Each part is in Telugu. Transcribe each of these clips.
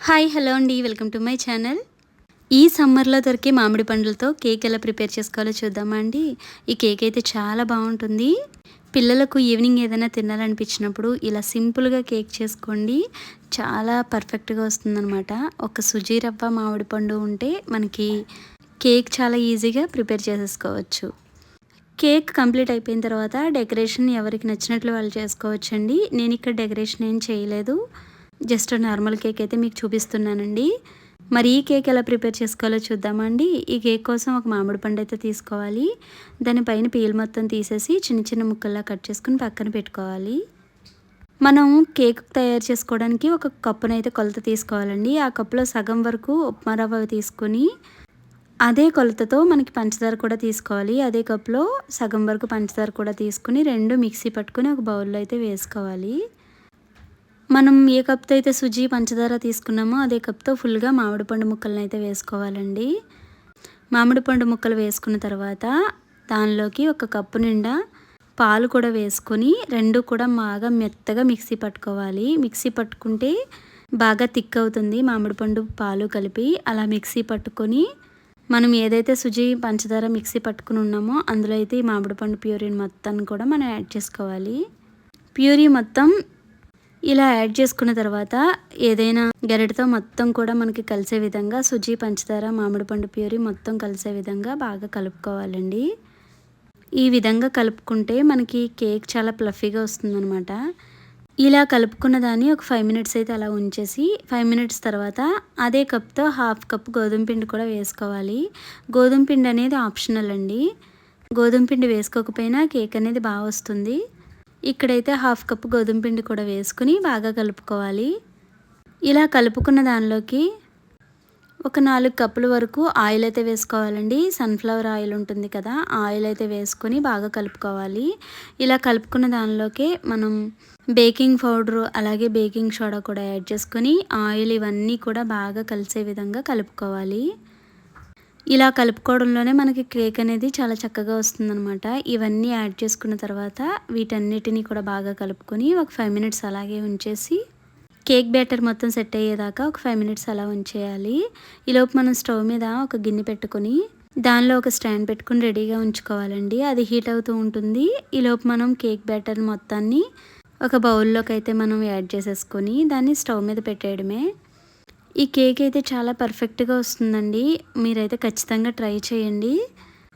హాయ్ హలో అండి. Welcome to my channel. ఈ సమ్మర్లో దొరికే మామిడి పండ్లతో కేక్ ఎలా ప్రిపేర్ చేసుకోవాలో చూద్దామా అండి? ఈ కేక్ అయితే చాలా బాగుంటుంది. పిల్లలకు ఈవినింగ్ ఏదైనా తినాలనిపించినప్పుడు ఇలా సింపుల్గా కేక్ చేసుకోండి. చాలా పర్ఫెక్ట్గా వస్తుందన్నమాట. ఒక సుజీ రవ్వ మామిడి పండు ఉంటే మనకి కేక్ చాలా ఈజీగా ప్రిపేర్ చేసేసుకోవచ్చు. కేక్ కంప్లీట్ అయిపోయిన తర్వాత డెకరేషన్ ఎవరికి నచ్చినట్లు వాళ్ళు చేసుకోవచ్చండి. నేను ఇక్కడ డెకరేషన్ ఏం చేయలేదు. జస్ట్ నార్మల్ కేక్ అయితే మీకు చూపిస్తున్నానండి. మరి ఈ కేక్ ఎలా ప్రిపేర్ చేసుకోవాలో చూద్దామండి. ఈ కేక్ కోసం ఒక మామిడి పండు అయితే తీసుకోవాలి. దానిపైన పీల్ మొత్తం తీసేసి చిన్న చిన్న ముక్కల్లా కట్ చేసుకుని పక్కన పెట్టుకోవాలి. మనం కేక్ తయారు చేసుకోవడానికి ఒక కప్పునైతే కొలత తీసుకోవాలండి. ఆ కప్పులో సగం వరకు ఉప్మా రవ్వ తీసుకొని అదే కొలతతో మనకి పంచదార కూడా తీసుకోవాలి. అదే కప్పులో సగం వరకు పంచదార కూడా తీసుకుని రెండు మిక్సీ పట్టుకొని ఒక బౌల్లో అయితే వేసుకోవాలి. మనం ఏ కప్తో అయితే సుజీ పంచదార తీసుకున్నామో అదే కప్తో ఫుల్గా మామిడి పండు ముక్కలను అయితే వేసుకోవాలండి. మామిడి పండు ముక్కలు వేసుకున్న తర్వాత దానిలోకి ఒక కప్పు నిండా పాలు కూడా వేసుకొని రెండు కూడా బాగా మెత్తగా మిక్సీ పట్టుకోవాలి. మిక్సీ పట్టుకుంటే బాగా థిక్ అవుతుంది మామిడి పండు పాలు కలిపి. అలా మిక్సీ పట్టుకొని మనం ఏదైతే సుజీ పంచదార మిక్సీ పట్టుకుని ఉన్నామో అందులో అయితే ఈ మామిడి పండు ప్యూరీని మొత్తాన్ని కూడా మనం యాడ్ చేసుకోవాలి. ప్యూరీ మొత్తం ఇలా యాడ్ చేసుకున్న తర్వాత ఏదైనా గరిటతో మొత్తం కూడా మనకి కలిసే విధంగా సుజీ పంచదార మామిడి పండు ప్యూరీ మొత్తం కలిసే విధంగా బాగా కలుపుకోవాలండి. ఈ విధంగా కలుపుకుంటే మనకి కేక్ చాలా ప్లఫీగా వస్తుందనమాట ఇలా కలుపుకున్న దాన్ని ఒక ఫైవ్ మినిట్స్ అయితే అలా ఉంచేసి ఫైవ్ మినిట్స్ తర్వాత అదే కప్తో హాఫ్ కప్ గోధుమ పిండి కూడా వేసుకోవాలి. గోధుమ పిండి అనేది ఆప్షనల్ అండి. గోధుమ పిండి వేసుకోకపోయినా కేక్ అనేది బాగా వస్తుంది. ఇక్కడైతే హాఫ్ కప్ గోధుమ పిండి కూడా వేసుకుని బాగా కలుపుకోవాలి. ఇలా కలుపుకున్న దానిలోకి ఒక నాలుగు కప్పుల వరకు ఆయిల్ అయితే వేసుకోవాలండి. సన్ఫ్లవర్ ఆయిల్ ఉంటుంది కదా ఆయిల్ అయితే వేసుకొని బాగా కలుపుకోవాలి. ఇలా కలుపుకున్న దానిలోకి మనం బేకింగ్ పౌడరు అలాగే బేకింగ్ సోడా కూడా యాడ్ చేసుకొని ఆయిల్ ఇవన్నీ కూడా బాగా కలిసే విధంగా కలుపుకోవాలి. ఇలా కలుపుకోవడంలోనే మనకి కేక్ అనేది చాలా చక్కగా వస్తుందనమాట ఇవన్నీ యాడ్ చేసుకున్న తర్వాత వీటన్నిటిని కూడా బాగా కలుపుకొని ఒక ఫైవ్ మినిట్స్ అలాగే ఉంచేసి కేక్ బ్యాటర్ మొత్తం సెట్ అయ్యేదాకా ఒక ఫైవ్ మినిట్స్ అలా ఉంచేయాలి. ఈలోపు మనం స్టవ్ మీద ఒక గిన్నె పెట్టుకొని దానిలో ఒక స్టాండ్ పెట్టుకుని రెడీగా ఉంచుకోవాలండి. అది హీట్ అవుతూ ఉంటుంది. ఈలోపు మనం కేక్ బ్యాటర్ మొత్తాన్ని ఒక బౌల్లోకి అయితే మనం యాడ్ చేసేసుకొని దాన్ని స్టవ్ మీద పెట్టేయడమే. ఈ కేక్ అయితే చాలా పర్ఫెక్ట్గా వస్తుందండి. మీరైతే ఖచ్చితంగా ట్రై చేయండి.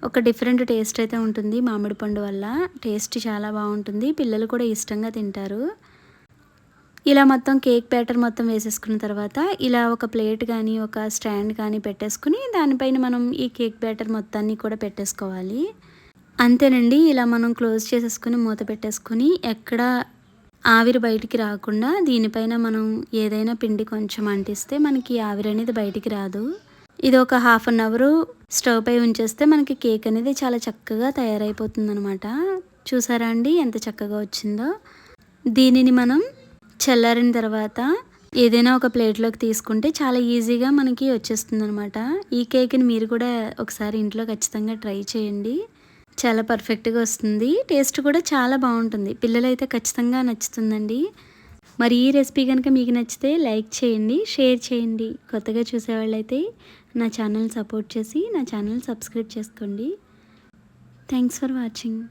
ఒక డిఫరెంట్ టేస్ట్ అయితే ఉంటుంది మామిడి పండు వల్ల. టేస్ట్ చాలా బాగుంటుంది. పిల్లలు కూడా ఇష్టంగా తింటారు. ఇలా మొత్తం కేక్ బ్యాటర్ మొత్తం వేసేసుకున్న తర్వాత ఇలా ఒక ప్లేట్ కానీ ఒక స్టాండ్ కానీ పెట్టేసుకుని దానిపైన మనం ఈ కేక్ బ్యాటర్ మొత్తాన్ని కూడా పెట్టేసుకోవాలి. అంతేనండి. ఇలా మనం క్లోజ్ చేసేసుకుని మూత పెట్టేసుకుని ఎక్కడ ఆవిరి బయటికి రాకుండా దీనిపైన మనం ఏదైనా పిండి కొంచెం అంటిస్తే మనకి ఆవిరి అనేది బయటికి రాదు. ఇది ఒక హాఫ్ అన్ అవర్ స్టవ్ పై ఉంచేస్తే మనకి కేక్ అనేది చాలా చక్కగా తయారైపోతుంది అనమాట చూసారా అండి ఎంత చక్కగా వచ్చిందో? దీనిని మనం చల్లారిన తర్వాత ఏదైనా ఒక ప్లేట్లోకి తీసుకుంటే చాలా ఈజీగా మనకి వచ్చేస్తుంది అనమాట ఈ కేక్ని మీరు కూడా ఒకసారి ఇంట్లో ఖచ్చితంగా ట్రై చేయండి. చాలా పర్ఫెక్ట్గా వస్తుంది. టేస్ట్ కూడా చాలా బాగుంటుంది. పిల్లలైతే ఖచ్చితంగా నచ్చుతుందండి. మరి ఈ రెసిపీ కనుక మీకు నచ్చితే లైక్ చేయండి షేర్ చేయండి. కొత్తగా చూసేవాళ్ళైతే నా ఛానల్ సపోర్ట్ చేసి నా ఛానల్ సబ్స్క్రైబ్ చేసుకోండి. Thanks for watching